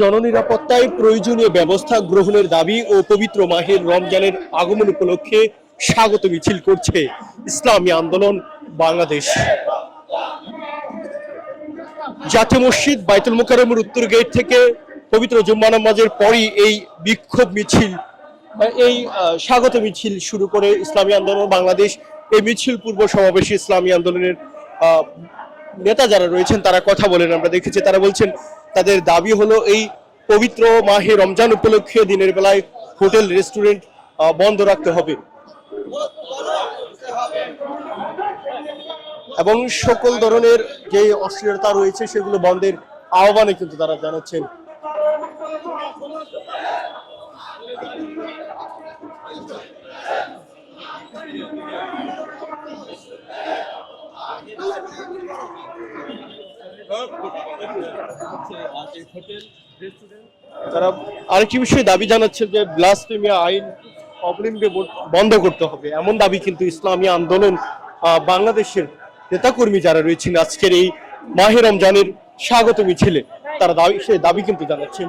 জননিরাপত্তায় প্রয়োজনীয় ব্যবস্থা গ্রহণের দাবি ও পবিত্র মাহের রমজানের আগমন উপলক্ষে স্বাগত মিছিল করছে ইসলামী আন্দোলন বাংলাদেশ। জাতীয় মসজিদ বাইতুল মোকাররমের উত্তর গেট থেকে পবিত্র জুম্মা নামাজের পরই এই বিক্ষোভ মিছিল, এই স্বাগত মিছিল শুরু করে ইসলামী আন্দোলন বাংলাদেশ। এই মিছিল পূর্ব সমাবেশে ইসলামী আন্দোলনের নেতা যারা রয়েছেন তারা কথা বলেন। আমরা দেখেছি তারা বলছেন তাদের দাবি হলো এই পবিত্র মাহে রমজান উপলক্ষে দিনের বেলায় হোটেল, রেস্টুরেন্ট বন্ধ রাখতে হবে। এবং সকল ধরনের যে অশ্লীলতা রয়েছে, সেগুলো বন্ধের আহ্বানে কিন্তু তারা জানাচ্ছেন। তারা আরেকটি বিষয়ে দাবি জানাচ্ছে যে ব্লাসফেমিয়া আইন অবলম্বে বন্ধ করতে হবে। এমন দাবি কিন্তু ইসলামী আন্দোলন বাংলাদেশের নেতাকর্মী যারা রয়েছেন, আজকের এই মাহে রমজানের স্বাগত মিছিলে, তারা দাবি, সে দাবি কিন্তু জানাচ্ছেন।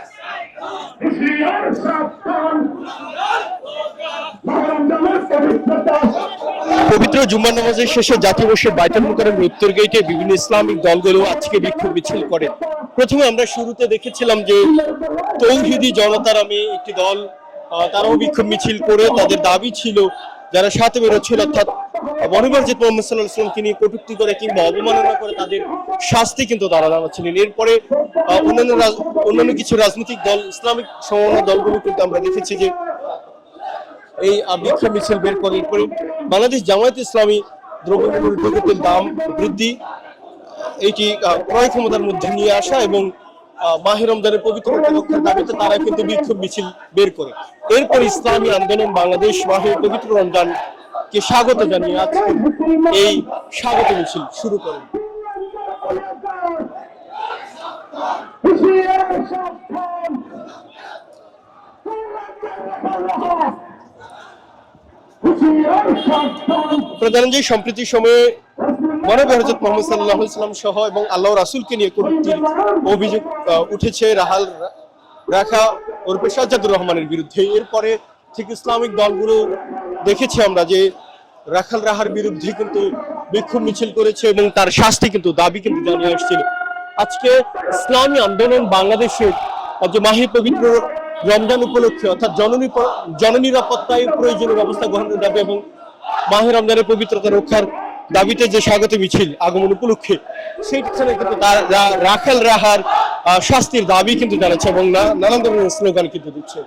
হুঁশিয়ার সাবধান রমজানের পবিত্রতা পবিত্র জুম্মা নামাজের শেষে জাতীয় মসজিদ বাইতুল মুকাররমের উত্তর গেটে বিভিন্ন ইসলামিক দলগুলো আজকে বিক্ষোভ মিছিল করে। প্রথমে আমরা শুরুতে দেখেছিলাম যে তৌহিদি জনতার নামে একটি দল তারাও বিক্ষোভ মিছিল করে। তাদের দাবি ছিল যারা সাথে বেরোচ্ছিল, অর্থাৎ মনোবার যে মোহাম্মদ সাল্লাহ ইসলামকে নিয়ে কটূক্তি করে কিংবা অবমাননা করে তাদের শাস্তি কিন্তু তারা জানাচ্ছিলেন এরপরে অন্যান্য অন্যান্য কিছু রাজনৈতিক দল, ইসলামিক সমন্বয় দলগুলো কিন্তু আমরা দেখেছি যে এই বিক্ষোভ মিছিল বের করে বাংলাদেশ জামায়াত ইসলামী দ্রব্যের দাম বৃদ্ধি আহ, ক্রয় ক্ষমতার মধ্যে নিয়ে আসা এবং আহ, মাহে রমজানের পবিত্র রক্ষার দাবিতে তারা কিন্তু বিক্ষোভ মিছিল বের করে। এরপর ইসলামী আন্দোলন বাংলাদেশ মাহে পবিত্র রমজানকে স্বাগত জানিয়ে আজকে এই স্বাগত মিছিল শুরু করেন হুঁশিয়ার সাবধান হুঁশিয়ার সাবধান প্রধান যে সম্প্রতি সময়ে মহানবী হজরত মোহাম্মদ সাল্লাহ ইসলাম সহ এবং আল্লাহ রাসুলকে নিয়ে কটূক্তির অভিযোগ উঠেছে রাহাল রাখা ওরফে সাজ্জাদুর রহমানের বিরুদ্ধে। এরপরে ঠিক ইসলামিক দলগুলো দেখেছি আমরা যে রাখাল রাহার বিরুদ্ধে কিন্তু বিক্ষোভ মিছিল করেছে এবং তার শাস্তি কিন্তু, দাবি কিন্তু জানিয়ে আসছিল। আজকে ইসলামী আন্দোলন বাংলাদেশের যে মাহি পবিত্র রমজান উপলক্ষে, অর্থাৎ জননী জননিরাপত্তায় প্রয়োজনীয় ব্যবস্থা গ্রহণের দাবি এবং মাহে রমজানের পবিত্রতা রক্ষার দাবিতে যে স্বাগত মিছিল আগমন উপলক্ষে, সেইখানে কিন্তু রাখাল রাহার শাস্তির দাবি কিন্তু জানাচ্ছে এবং নানান ধরনের স্লোগান কিন্তু দিচ্ছে।